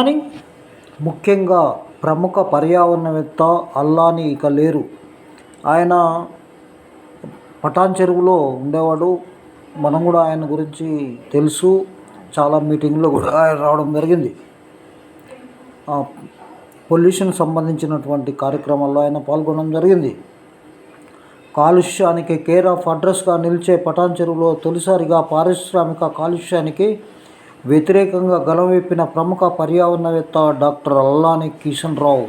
Morning. ముఖ్యంగా ప్రముఖ పర్యావరణవేత్త అల్లాని ఇక లేరు. ఆయన పటాన్ చెరువులో ఉండేవాడు. మనం కూడా ఆయన గురించి తెలుసు. చాలా మీటింగ్లో కూడా ఆయన రావడం జరిగింది. పొల్యూషన్ సంబంధించినటువంటి కార్యక్రమాల్లో ఆయన పాల్గొనడం జరిగింది. కాలుష్యానికి కేర్ ఆఫ్ అడ్రస్గా నిలిచే పటాన్ చెరువులో తొలిసారిగా పారిశ్రామిక కాలుష్యానికి వ్యతిరేకంగా గలమెప్పిన ప్రముఖ పర్యావరణవేత్త డాక్టర్ అల్లాని కిషన్ రావు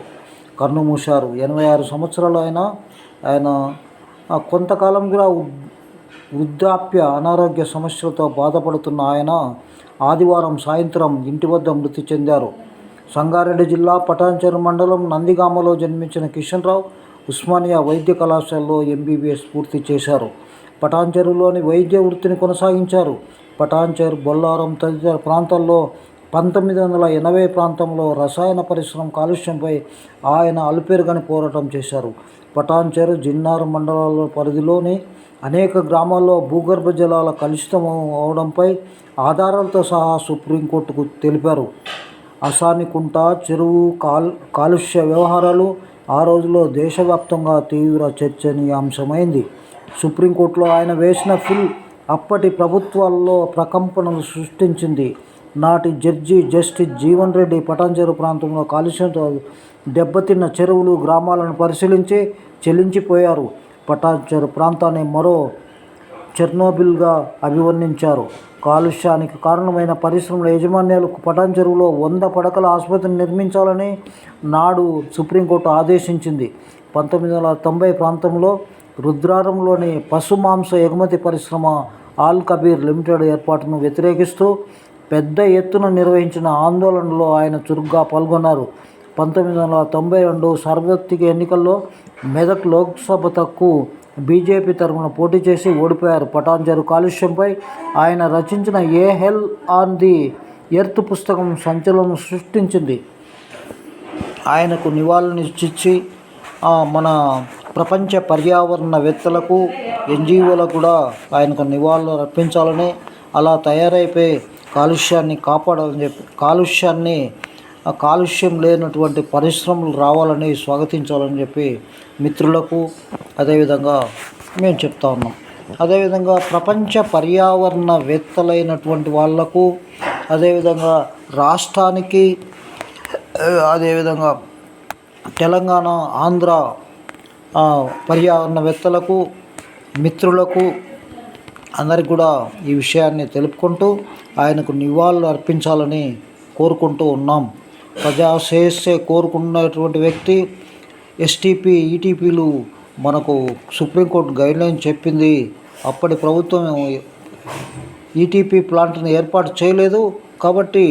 కన్నుమూశారు ఎనభై ఆరు సంవత్సరాలు ఆయన ఆయన కొంతకాలంగా కొంతకాలం కూడా వృద్ధాప్య అనారోగ్య సమస్యలతో బాధపడుతున్న ఆయన ఆదివారం సాయంత్రం ఇంటి వద్ద మృతి చెందారు. సంగారెడ్డి జిల్లా పటాన్చెరు మండలం నందిగామలో జన్మించిన కిషన్ రావు ఉస్మానియా వైద్య కళాశాలలో ఎంబీబీఎస్ పూర్తి చేశారు. పటాన్చెరులోని వైద్య వృత్తిని కొనసాగించారు. పటాన్చెరు బొల్లారం తదితర ప్రాంతాల్లో పంతొమ్మిది వందల ఎనభై ప్రాంతంలో రసాయన పరిశ్రమ కాలుష్యంపై ఆయన అలుపెరుగని పోరాటం చేశారు. పటాన్చేరు జిన్నార్ మండలాల పరిధిలోని అనేక గ్రామాల్లో భూగర్భ జలాల కలుషితం అవడంపై ఆధారాలతో సహా సుప్రీంకోర్టుకు తెలిపారు. అసానికుంట చెరువు కాల్ కాలుష్య వ్యవహారాలు ఆ రోజులో దేశవ్యాప్తంగా తీవ్ర చర్చనీయాంశమైంది. సుప్రీంకోర్టులో ఆయన వేసిన ఫిల్ అప్పటి ప్రభుత్వాల్లో ప్రకంపనలు సృష్టించింది. నాటి జడ్జి జస్టిస్ జీవన్ రెడ్డి పటాన్చెరు ప్రాంతంలో కాలుష్యంతో దెబ్బతిన్న చెరువులు గ్రామాలను పరిశీలించి చెల్లించిపోయారు. పటాన్చెరు ప్రాంతాన్ని మరో చెర్నోబిల్గా అభివర్ణించారు. కాలుష్యానికి కారణమైన పరిశ్రమల యజమాన్యాలకు పటాన్ చెరువులో వంద పడకల ఆసుపత్రిని నిర్మించాలని నాడు సుప్రీంకోర్టు ఆదేశించింది. పంతొమ్మిది వందల తొంభై ప్రాంతంలో రుద్రారంలోని పశుమాంస ఎగుమతి పరిశ్రమ ఆల్ కబీర్ లిమిటెడ్ ఏర్పాటును వ్యతిరేకిస్తూ పెద్ద ఎత్తున నిర్వహించిన ఆందోళనలో ఆయన చురుగ్గా పాల్గొన్నారు. పంతొమ్మిది వందల తొంభై రెండు సార్వత్రిక ఎన్నికల్లో మెదక్ లోక్సభకు బీజేపీ తరఫున పోటీ చేసి ఓడిపోయారు. పటాంజరు కాలుష్యంపై ఆయన రచించిన a hell on the earth పుస్తకం సంచలనం సృష్టించింది. ఆయనకు నివాళులనిచ్చి మన ప్రపంచ పర్యావరణవేత్తలకు ఎన్జిఓలకు కూడా ఆయనకు నివాళులు అర్పించాలని అలా తయారైపోయి కాలుష్యాన్ని కాపాడాలని చెప్పి కాలుష్యాన్ని కాలుష్యం లేనటువంటి పరిశ్రమలు రావాలని స్వాగతించాలని చెప్పి మిత్రులకు అదేవిధంగా మేము చెప్తా ఉన్నాం. అదేవిధంగా ప్రపంచ పర్యావరణవేత్తలైనటువంటి వాళ్ళకు అదేవిధంగా రాష్ట్రానికి అదేవిధంగా తెలంగాణ ఆంధ్ర పర్యావరణవేత్తలకు మిత్రులకు అందరికి కూడా ఈ విషయాన్ని తెలుపుకుంటూ ఆయనకు నివాళులు అర్పించాలని కోరుకుంటూ ఉన్నాం. ప్రజా శ్రేయస్సే కోరుకున్నటువంటి వ్యక్తి ఎస్టీపీ ఈటీపీలు మనకు సుప్రీంకోర్టు గైడ్లైన్ చెప్పింది. అప్పటి ప్రభుత్వం ఈటీపీ ప్లాంట్ని ఏర్పాటు చేయలేదు. కాబట్టి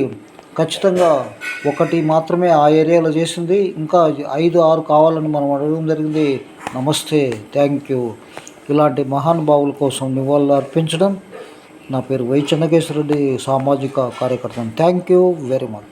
ఖచ్చితంగా ఒకటి మాత్రమే ఆ ఏరియాలో చేసింది. ఇంకా ఐదు ఆరు కావాలని మనం అడగడం జరిగింది. నమస్తే థ్యాంక్ యూ. ఇలాంటి మహానుభావుల కోసం నివాళులు అర్పించడం నా పేరు వై చెన్నకేశ్వరరెడ్డి సామాజిక కార్యకర్త థ్యాంక్ యూ వెరీ మచ్.